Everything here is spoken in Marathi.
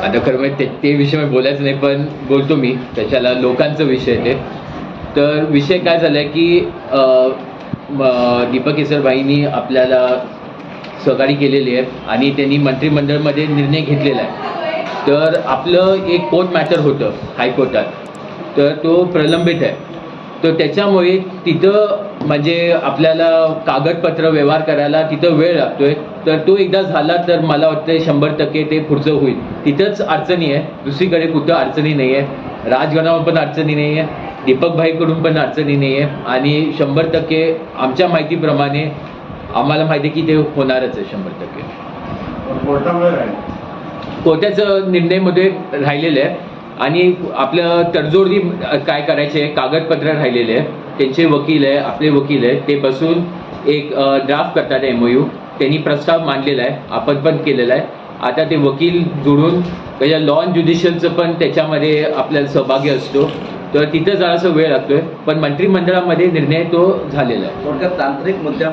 आता खरं म्हणजे ते ते विषय मी बोलायचं नाही पण बोलतो मी. त्याच्याला लोकांचं विषय ते. तर विषय काय झाला आहे की दीपक केसरबाईंनी आपल्याला सहकारी केलेली आहे आणि त्यांनी मंत्रिमंडळमध्ये निर्णय घेतलेला आहे. तर आपलं एक कोर्ट मॅटर होतं हायकोर्टात. तर तो प्रलंबित आहे. तर त्याच्यामुळे तिथं म्हणजे आपल्याला कागदपत्र व्यवहार करायला तिथं वेळ लागतोय. तर तो एकदा झाला तर मला वाटतं शंभर टक्के ते पुढचं होईल. तिथंच अडचणी आहे दुसरीकडे कुठं अडचणी नाही आहे राजगणावर पण अडचणी नाही आहे दीपक भाईकडून पण अडचणी नाही आहे आणि शंभर टक्के आमच्या माहितीप्रमाणे आम्हाला माहिती आहे की ते होणारच आहे शंभर टक्के. कोर्टाचं निर्णयमध्ये राहिलेलं आहे. आणि आपलं तडजोडी काय करायचे? कागदपत्र राहिलेले आहे त्यांचे वकील आहे आपले वकील आहे ते बसून एक ड्राफ्ट करतात एम यू त्यांनी प्रस्ताव मांडलेला आहे आपण पण केलेला आहे. आता ते वकील जोडून त्याच्या लॉ अँड ज्युडिशियलचं पण त्याच्यामध्ये आपल्याला सहभागी असतो. तर तिथं जरासा वेळ लागतोय. पण मंत्रिमंडळामध्ये निर्णय तो झालेला आहे. थोडक्यात तांत्रिक मुद्द्या